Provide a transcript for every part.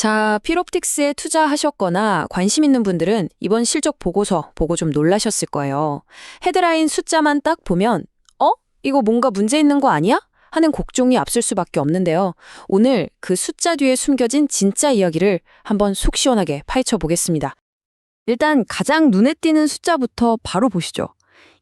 자, 피롭틱스에 투자하셨거나 관심 있는 분들은 이번 실적 보고서 보고 좀 놀라셨을 거예요. 헤드라인 숫자만 딱 보면 어? 이거 뭔가 문제 있는 거 아니야? 하는 곡종이 앞설 수밖에 없는데요. 오늘 그 숫자 뒤에 숨겨진 진짜 이야기를 한번 속 시원하게 파헤쳐 보겠습니다. 일단 가장 눈에 띄는 숫자부터 바로 보시죠.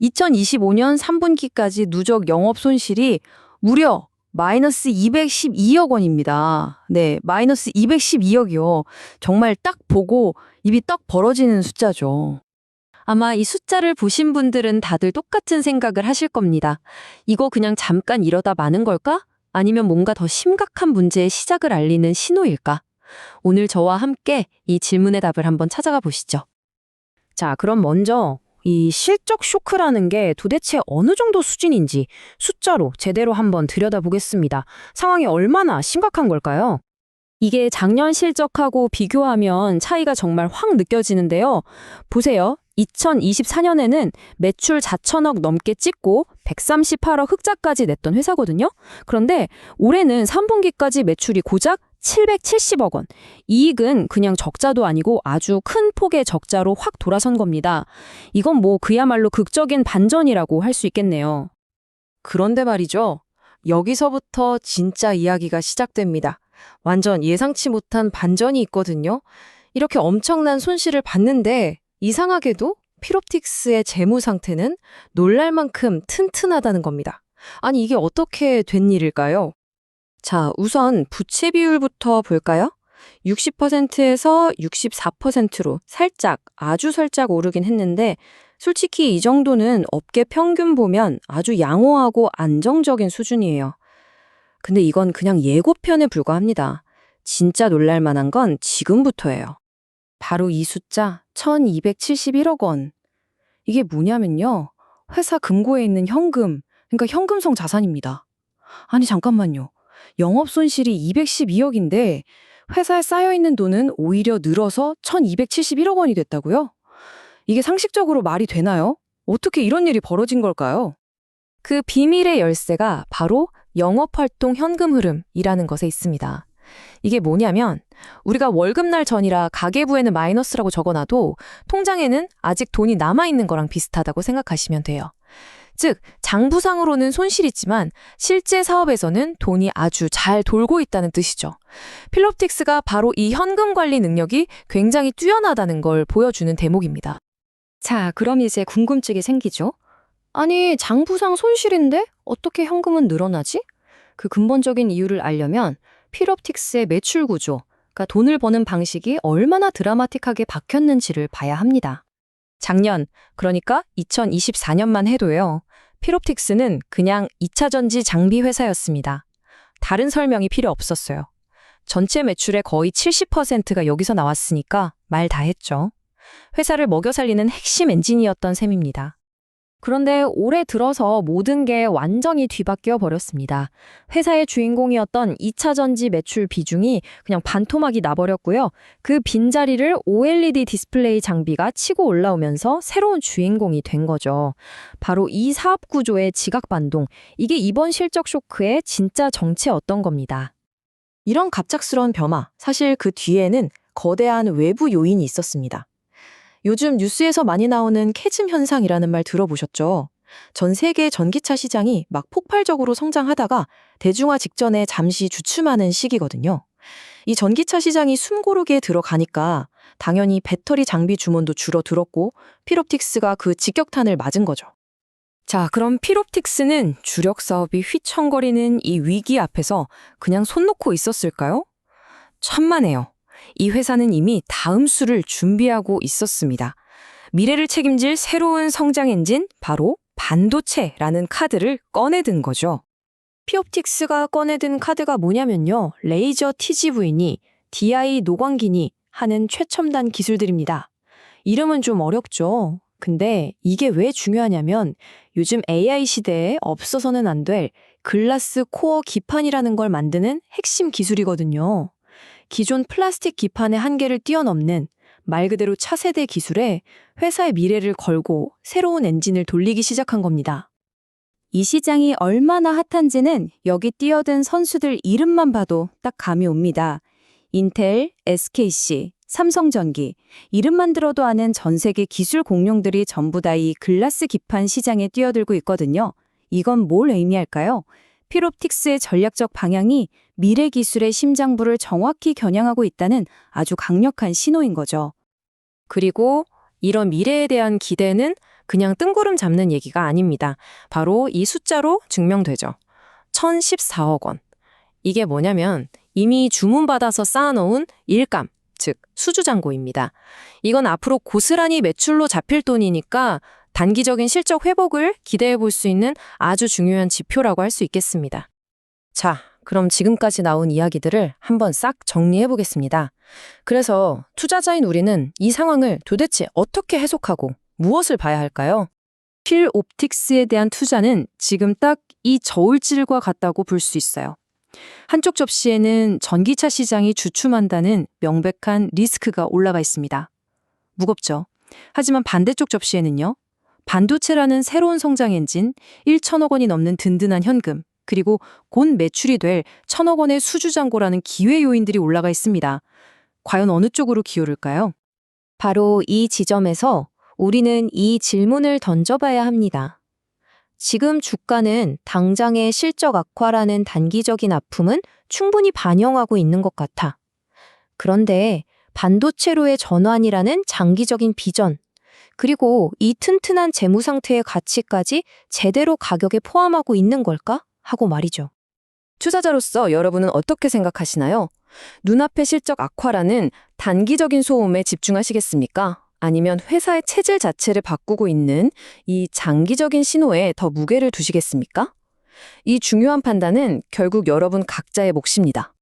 2025년 3분기까지 누적 영업 손실이 무려 마이너스 212억 원입니다. 네, 마이너스 212억이요. 정말 딱 보고 입이 떡 벌어지는 숫자죠. 아마 이 숫자를 보신 분들은 다들 똑같은 생각을 하실 겁니다. 이거 그냥 잠깐 이러다 마는 걸까? 아니면 뭔가 더 심각한 문제의 시작을 알리는 신호일까? 오늘 저와 함께 이 질문의 답을 한번 찾아가 보시죠. 자, 그럼 먼저 이 실적 쇼크라는 게 도대체 어느 정도 수준인지 숫자로 제대로 한번 들여다보겠습니다. 상황이 얼마나 심각한 걸까요? 이게 작년 실적하고 비교하면 차이가 정말 확 느껴지는데요. 보세요. 2024년에는 매출 4천억 넘게 찍고 138억 흑자까지 냈던 회사거든요. 그런데 올해는 3분기까지 매출이 고작 770억 원. 이익은 그냥 적자도 아니고 아주 큰 폭의 적자로 확 돌아선 겁니다. 이건 뭐 그야말로 극적인 반전이라고 할 수 있겠네요. 그런데 말이죠. 여기서부터 진짜 이야기가 시작됩니다. 완전 예상치 못한 반전이 있거든요. 이렇게 엄청난 손실을 봤는데 이상하게도 피롭틱스의 재무 상태는 놀랄 만큼 튼튼하다는 겁니다. 아니 이게 어떻게 된 일일까요? 자, 우선 부채 비율부터 볼까요? 60%에서 64%로 살짝, 아주 살짝 오르긴 했는데 솔직히 이 정도는 업계 평균 보면 아주 양호하고 안정적인 수준이에요. 근데 이건 그냥 예고편에 불과합니다. 진짜 놀랄 만한 건 지금부터예요. 바로 이 숫자 1271억 원. 이게 뭐냐면요. 회사 금고에 있는 현금, 그러니까 현금성 자산입니다. 아니 잠깐만요. 영업 손실이 212억인데 회사에 쌓여 있는 돈은 오히려 늘어서 1271억 원이 됐다고요? 이게 상식적으로 말이 되나요? 어떻게 이런 일이 벌어진 걸까요? 그 비밀의 열쇠가 바로 영업활동 현금 흐름이라는 것에 있습니다. 이게 뭐냐면 우리가 월급날 전이라 가계부에는 마이너스라고 적어놔도 통장에는 아직 돈이 남아있는 거랑 비슷하다고 생각하시면 돼요. 즉, 장부상으로는 손실이지만 실제 사업에서는 돈이 아주 잘 돌고 있다는 뜻이죠. 필롭틱스가 바로 이 현금 관리 능력이 굉장히 뛰어나다는 걸 보여주는 대목입니다. 자, 그럼 이제 궁금증이 생기죠? 아니, 장부상 손실인데 어떻게 현금은 늘어나지? 그 근본적인 이유를 알려면 필옵틱스의 매출 구조, 그러니까 돈을 버는 방식이 얼마나 드라마틱하게 바뀌었는지를 봐야 합니다. 작년, 그러니까 2024년만 해도요. 필옵틱스는 그냥 2차 전지 장비 회사였습니다. 다른 설명이 필요 없었어요. 전체 매출의 거의 70%가 여기서 나왔으니까 말 다 했죠. 회사를 먹여 살리는 핵심 엔진이었던 셈입니다. 그런데 올해 들어서 모든 게 완전히 뒤바뀌어 버렸습니다. 회사의 주인공이었던 2차 전지 매출 비중이 그냥 반토막이 나버렸고요. 그 빈자리를 OLED 디스플레이 장비가 치고 올라오면서 새로운 주인공이 된 거죠. 바로 이 사업 구조의 지각 반동, 이게 이번 실적 쇼크의 진짜 정체였던 겁니다. 이런 갑작스러운 변화, 사실 그 뒤에는 거대한 외부 요인이 있었습니다. 요즘 뉴스에서 많이 나오는 캐즘 현상이라는 말 들어보셨죠? 전 세계 전기차 시장이 막 폭발적으로 성장하다가 대중화 직전에 잠시 주춤하는 시기거든요. 이 전기차 시장이 숨고르게 들어가니까 당연히 배터리 장비 주문도 줄어들었고 필옵틱스가 그 직격탄을 맞은 거죠. 자, 그럼 필옵틱스는 주력 사업이 휘청거리는 이 위기 앞에서 그냥 손 놓고 있었을까요? 천만에요. 이 회사는 이미 다음 수를 준비하고 있었습니다. 미래를 책임질 새로운 성장 엔진, 바로 반도체라는 카드를 꺼내든 거죠. 피옵틱스가 꺼내든 카드가 뭐냐면요. 레이저 TGV니 DI 노광기니 하는 최첨단 기술들입니다. 이름은 좀 어렵죠. 근데 이게 왜 중요하냐면 요즘 AI 시대에 없어서는 안 될 글라스 코어 기판이라는 걸 만드는 핵심 기술이거든요. 기존 플라스틱 기판의 한계를 뛰어넘는 말 그대로 차세대 기술에 회사의 미래를 걸고 새로운 엔진을 돌리기 시작한 겁니다. 이 시장이 얼마나 핫한지는 여기 뛰어든 선수들 이름만 봐도 딱 감이 옵니다. 인텔, SKC, 삼성전기, 이름만 들어도 아는 전 세계 기술 공룡들이 전부 다 이 글라스 기판 시장에 뛰어들고 있거든요. 이건 뭘 의미할까요? 필옵틱스의 전략적 방향이 미래 기술의 심장부를 정확히 겨냥하고 있다는 아주 강력한 신호인 거죠. 그리고 이런 미래에 대한 기대는 그냥 뜬구름 잡는 얘기가 아닙니다. 바로 이 숫자로 증명되죠. 1014억 원. 이게 뭐냐면 이미 주문받아서 쌓아놓은 일감, 즉 수주잔고입니다. 이건 앞으로 고스란히 매출로 잡힐 돈이니까 단기적인 실적 회복을 기대해 볼 수 있는 아주 중요한 지표라고 할 수 있겠습니다. 자, 그럼 지금까지 나온 이야기들을 한번 싹 정리해 보겠습니다. 그래서 투자자인 우리는 이 상황을 도대체 어떻게 해석하고 무엇을 봐야 할까요? 필 옵틱스에 대한 투자는 지금 딱 이 저울질과 같다고 볼 수 있어요. 한쪽 접시에는 전기차 시장이 주춤한다는 명백한 리스크가 올라가 있습니다. 무겁죠. 하지만 반대쪽 접시에는요. 반도체라는 새로운 성장 엔진, 1천억 원이 넘는 든든한 현금, 그리고 곧 매출이 될 천억 원의 수주잔고라는 기회 요인들이 올라가 있습니다. 과연 어느 쪽으로 기울을까요? 바로 이 지점에서 우리는 이 질문을 던져봐야 합니다. 지금 주가는 당장의 실적 악화라는 단기적인 아픔은 충분히 반영하고 있는 것 같아. 그런데 반도체로의 전환이라는 장기적인 비전, 그리고 이 튼튼한 재무 상태의 가치까지 제대로 가격에 포함하고 있는 걸까? 하고 말이죠. 투자자로서 여러분은 어떻게 생각하시나요? 눈앞의 실적 악화라는 단기적인 소음에 집중하시겠습니까? 아니면 회사의 체질 자체를 바꾸고 있는 이 장기적인 신호에 더 무게를 두시겠습니까? 이 중요한 판단은 결국 여러분 각자의 몫입니다.